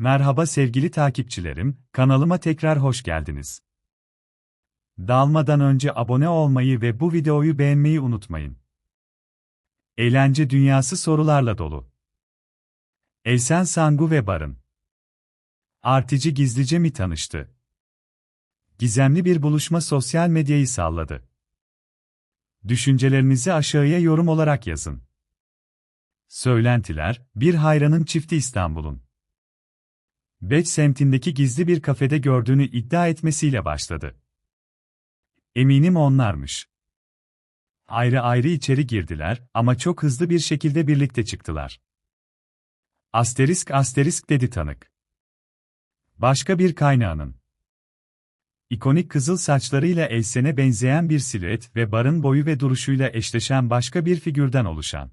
Merhaba sevgili takipçilerim, kanalıma tekrar hoş geldiniz. Dalmadan önce abone olmayı ve bu videoyu beğenmeyi unutmayın. Eğlence dünyası sorularla dolu. Elsen Sangu ve Barın. Artici gizlice mi tanıştı? Gizemli bir buluşma sosyal medyayı salladı. Düşüncelerinizi aşağıya yorum olarak yazın. Söylentiler, bir hayranın çifti İstanbul'un. Beç semtindeki gizli bir kafede gördüğünü iddia etmesiyle başladı. Eminim onlarmış. Ayrı ayrı içeri girdiler ama çok hızlı bir şekilde birlikte çıktılar. Asterisk asterisk dedi tanık. Başka bir kaynağının. İkonik kızıl saçlarıyla Elsen'e benzeyen bir silüet ve barın boyu ve duruşuyla eşleşen başka bir figürden oluşan.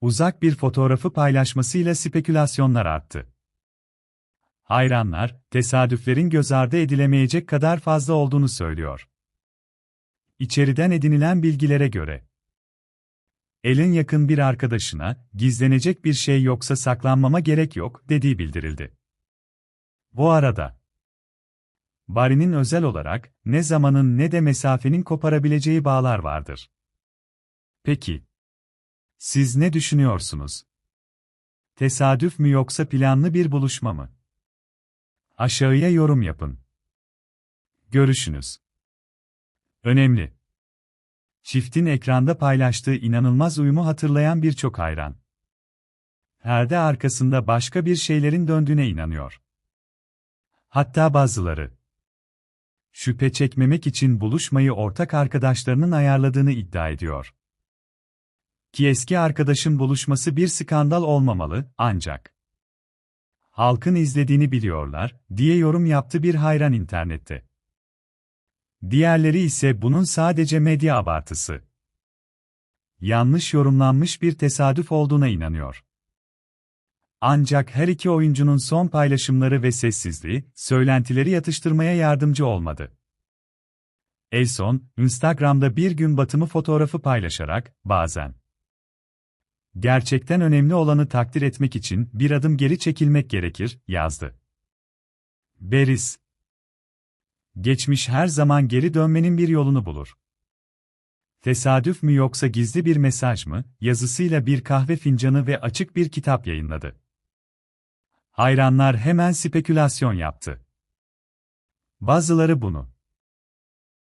Uzak bir fotoğrafı paylaşmasıyla spekülasyonlar arttı. Hayranlar, tesadüflerin göz ardı edilemeyecek kadar fazla olduğunu söylüyor. İçeriden edinilen bilgilere göre, Elin yakın bir arkadaşına, gizlenecek bir şey yoksa saklanmama gerek yok, dediği bildirildi. Bu arada, Bari'nin özel olarak, ne zamanın ne de mesafenin koparabileceği bağlar vardır. Peki, siz ne düşünüyorsunuz? Tesadüf mü yoksa planlı bir buluşma mı? Aşağıya yorum yapın. Görüşünüz. Önemli. Çiftin ekranda paylaştığı inanılmaz uyumu hatırlayan birçok hayran. Herde arkasında başka bir şeylerin döndüğüne inanıyor. Hatta bazıları şüphe çekmemek için buluşmayı ortak arkadaşlarının ayarladığını iddia ediyor. Ki eski arkadaşın buluşması bir skandal olmamalı, ancak halkın izlediğini biliyorlar, diye yorum yaptı bir hayran internette. Diğerleri ise bunun sadece medya abartısı. Yanlış yorumlanmış bir tesadüf olduğuna inanıyor. Ancak her iki oyuncunun son paylaşımları ve sessizliği, söylentileri yatıştırmaya yardımcı olmadı. Elson, Instagram'da bir gün batımı fotoğrafı paylaşarak, bazen Gerçekten önemli olanı takdir etmek için bir adım geri çekilmek gerekir, yazdı. Beris Geçmiş her zaman geri dönmenin bir yolunu bulur. Tesadüf mü yoksa gizli bir mesaj mı, yazısıyla bir kahve fincanı ve açık bir kitap yayınladı. Hayranlar hemen spekülasyon yaptı. Bazıları bunu